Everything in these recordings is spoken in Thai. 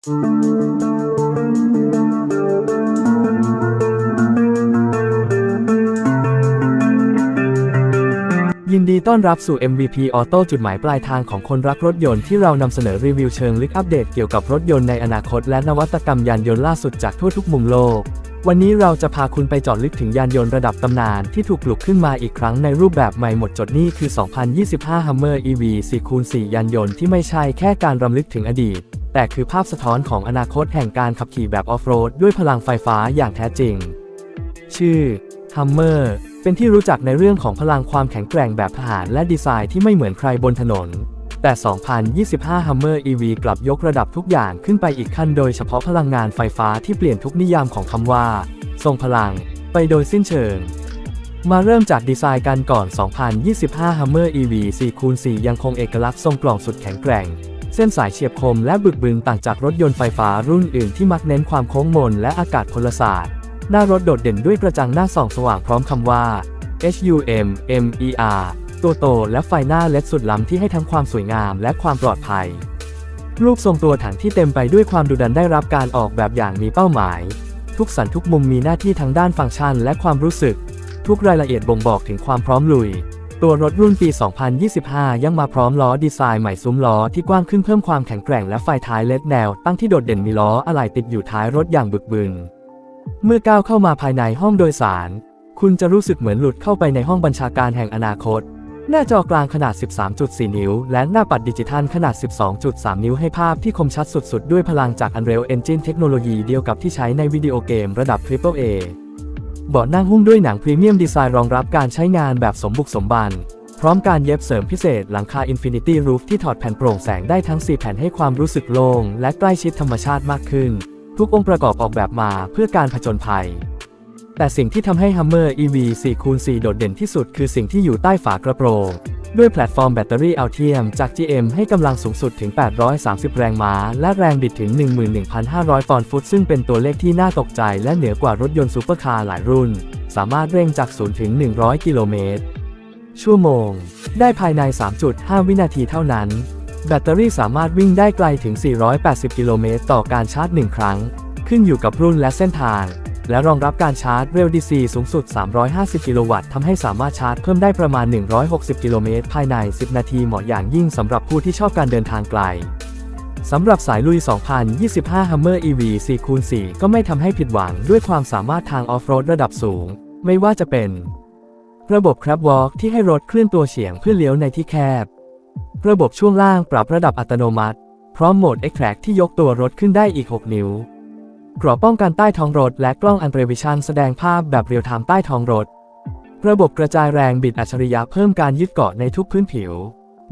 ยินดีต้อนรับสู่ MVP Auto จุดหมายปลายทางของคนรักรถยนต์ที่เรานำเสนอรีวิวเชิงลึกอัปเดตเกี่ยวกับรถยนต์ในอนาคตและนวัตกรรมยานยนต์ล่าสุดจากทั่วทุกมุมโลก วันนี้เราจะพาคุณไปจอดลึกถึงยานยนต์ระดับตำนานที่ถูกปลุกขึ้นมาอีกครั้งในรูปแบบใหม่หมดจดนี่คือ 2025 Hummer EV 4x4 ยานยนต์ที่ไม่ใช่แค่การรำลึกถึงอดีต แต่คือภาพสะท้อนของอนาคตแห่งการขับขี่แบบออฟโรดด้วยพลังไฟฟ้าอย่างแท้จริง ชื่อ Hummer เป็นที่รู้จักในเรื่องของพลังความแข็งแกร่งแบบทหารและดีไซน์ที่ไม่เหมือนใครบนถนน แต่ 2025 Hummer EV กลับยกระดับทุกอย่างขึ้นไปอีกขั้นโดยเฉพาะพลังงานไฟฟ้าที่เปลี่ยนทุกนิยามของคำว่า ทรงพลัง ไปโดยสิ้นเชิง มาเริ่มจากดีไซน์กันก่อน 2025 Hummer EV 4x4 ยังคงเอกลักษณ์ทรงกล่องสุดแข็งแกร่ง เส้นสายเฉียบคมและบึกบึนต่างจากรถยนต์ไฟฟ้ารุ่นอื่นที่มักเน้นความโค้งมนและอากาศพลศาสตร์ หน้ารถโดดเด่นด้วยกระจังหน้าส่องสว่างพร้อมคำว่า HUM MER ตัวโตและไฟหน้าเล็ดสุดล้ำที่ให้ทั้งความสวยงามและความปลอดภัย รูปทรงตัวถังที่เต็มไปด้วยความดุดันได้รับการออกแบบอย่างมีเป้าหมาย ทุกสันทุกมุมมีหน้าที่ทั้งด้านฟังก์ชันและความรู้สึก ทุกรายละเอียดบ่งบอกถึงความพร้อมลุย ตัวรถรุ่นปี 2025 ยังมาพร้อมล้อดีไซน์ใหม่ซุ้มล้อที่กว้างขึ้นเพิ่มความแข็งแกร่งและไฟท้ายเล็ดแนว ตั้งที่โดดเด่นมีล้ออะไหล่ติดอยู่ท้ายรถอย่างบึกบึนเมื่อก้าวเข้ามาภายในห้องโดยสาร คุณจะรู้สึกเหมือนหลุดเข้าไปในห้องบัญชาการแห่งอนาคต หน้าจอกลางขนาด 13.4 นิ้ว และหน้าปัดดิจิทัลขนาด 12.3 นิ้วให้ภาพที่คมชัดสุด ๆ ด้วยพลังจาก Unreal Engine เทคโนโลยีเดียวกับที่ใช้ในวิดีโอเกมระดับ Triple A เบาะนั่งหุ้มด้วยหนังพรีเมียมดีไซน์รองรับการใช้งานแบบสมบุกสมบัน พร้อมการเย็บเสริมพิเศษหลังคา Infinity Roof ที่ถอดแผ่นโปร่งแสงได้ทั้ง 4 แผ่นให้ความรู้สึกโล่งและใกล้ชิดธรรมชาติมากขึ้น ทุกองค์ประกอบออกแบบมาเพื่อการผจญภัย แต่สิ่งที่ทำให้ Hummer EV 4x4 โดดเด่นที่สุดคือสิ่งที่อยู่ใต้ฝากระโปรงด้วยแพลตฟอร์มแบตเตอรี่อัลเทียมจาก GM ให้กำลังสูงสุดถึง 830 แรงม้า และแรงบิดถึง 11,500 ปอนด์ฟุต ซึ่งเป็นตัวเลขที่น่าตกใจและเหนือกว่ารถยนต์ซูเปอร์คาร์หลายรุ่น สามารถเร่งจาก 0 ถึง 100 กิโลเมตร ชั่วโมง ได้ภายใน 3.5 วินาทีเท่านั้น แบตเตอรี่สามารถวิ่งได้ไกลถึง 480 กิโลเมตรต่อการชาร์จ 1 ครั้ง ขึ้นอยู่กับรุ่นและเส้นทาง และรองรับการชาร์จเร็ว DC สูงสุด 350 กิโลวัตต์ทำให้สามารถชาร์จเพิ่มได้ประมาณ 160 กิโลเมตรภายใน 10 นาทีเหมาะอย่างยิ่งสำหรับผู้ที่ชอบการเดินทางไกลสำหรับสายลุย 2025 Hummer EV 4x4 ก็ไม่ทำให้ผิดหวังด้วยความสามารถทางออฟโรดระดับสูง ไม่ว่าจะเป็น ระบบ Crab Walk ที่ให้รถเคลื่อนตัวเฉียงเพื่อเลี้ยวในที่แคบ ระบบช่วงล่างปรับระดับอัตโนมัติ พร้อมโหมด Extract ที่ยกตัวรถขึ้นได้อีก 6 นิ้ว กรอบป้องกันใต้ท้องรถและกล้องอันเ v วิชันแสดงภาพแบบเรียลไทม์ใต้ท้องรถ ระบบกระจายแรงบิดอัจฉริยะเพิ่มการยึดเกาะในทุกพื้นผิว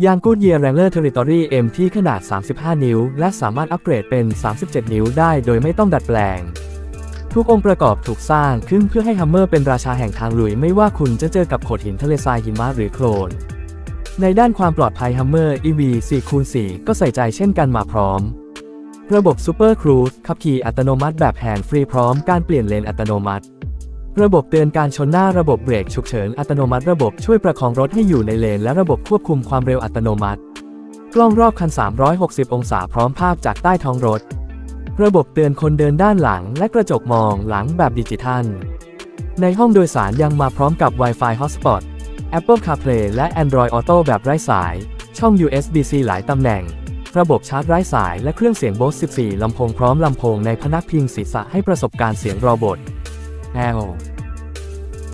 ยางกูดเยียร์แรงเลอร์เทอริตอรี่เอ็มที่ขนาด 35 นิ้ว และสามารถอัปเกรดเป็น 37 นิ้วได้โดยไม่ต้องดัดแปลง ทุกองค์ประกอบถูกสร้างขึ้นเพื่อให้ฮัมเมอร์เป็นราชาแห่งทางลุยไม่ว่าคุณจะเจอกับโขดหินทะเลทรายหิมะหรือโคลน ในด้านความปลอดภัย Hummer EV 4x4 ก็ใส่ใจเช่นกันมาพร้อม ระบบ Super Cruise ขับขี่อัตโนมัติแบบแฮนด์ฟรีพร้อมการเปลี่ยนเลนอัตโนมัติ ระบบเตือนการชนหน้าระบบเบรกฉุกเฉินอัตโนมัติระบบช่วยประคองรถให้อยู่ในเลนและระบบควบคุมความเร็วอัตโนมัติ กล้องรอบคัน 360 องศาพร้อมภาพจากใต้ท้องรถ ระบบเตือนคนเดินด้านหลัง และกระจกมองหลังแบบดิจิทัล ในห้องโดยสารยังมาพร้อมกับ Wi-Fi Hotspot Apple CarPlay และ Android Auto แบบไร้สาย ช่อง USB-C หลายตำแหน่ง ระบบชาร์จไร้สายและเครื่องเสียง Bose 14 ลำโพงพร้อมลำโพงในพนักพิงศีรษะให้ประสบการณ์เสียงรอบท L